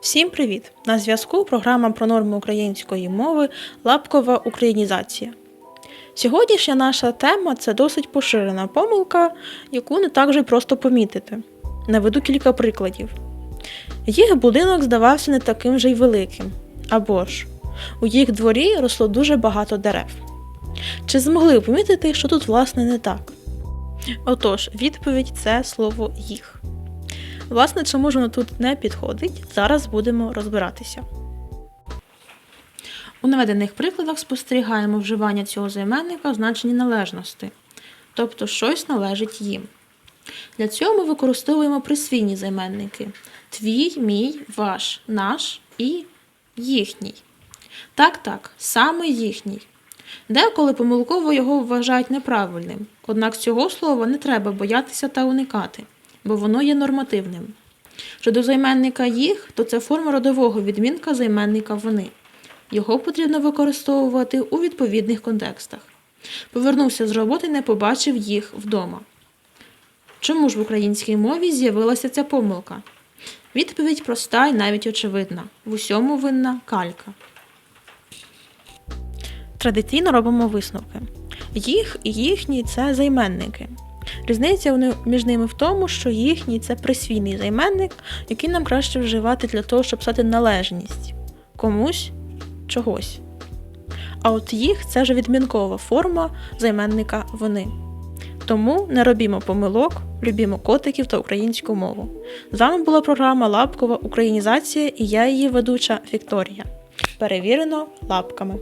Всім привіт! На зв'язку програма про норми української мови Лапкова українізація. Сьогоднішня наша тема це досить поширена помилка, яку не так же просто помітити. Наведу кілька прикладів. Їх будинок здавався не таким же й великим, або ж у їх дворі росло дуже багато дерев. Чи змогли ви помітити, що тут власне не так? Отож, відповідь це слово їх. Власне, чому ж воно тут не підходить, зараз будемо розбиратися. У наведених прикладах спостерігаємо вживання цього займенника в значенні належності, тобто щось належить їм. Для цього ми використовуємо присвійні займенники твій, мій, ваш, наш і їхній. Так, так, саме їхній. Деколи помилково його вважають неправильним, однак цього слова не треба боятися та уникати, бо воно є нормативним. Щодо займенника їх, то це форма родового відмінка займенника вони. Його потрібно використовувати у відповідних контекстах. Повернувся з роботи, не побачив їх вдома. Чому ж в українській мові з'явилася ця помилка? Відповідь проста і навіть очевидна: в усьому винна калька. Традиційно робимо висновки. Їх і їхні це займенники. Різниця між ними в тому, що їхній це присвійний займенник, який нам краще вживати для того, щоб писати належність комусь чогось. А от їх це вже відмінкова форма займенника вони. Тому не робімо помилок, любімо котиків та українську мову. З вами була програма Лапкова Українізація і я її ведуча Вікторія. Перевірено лапками.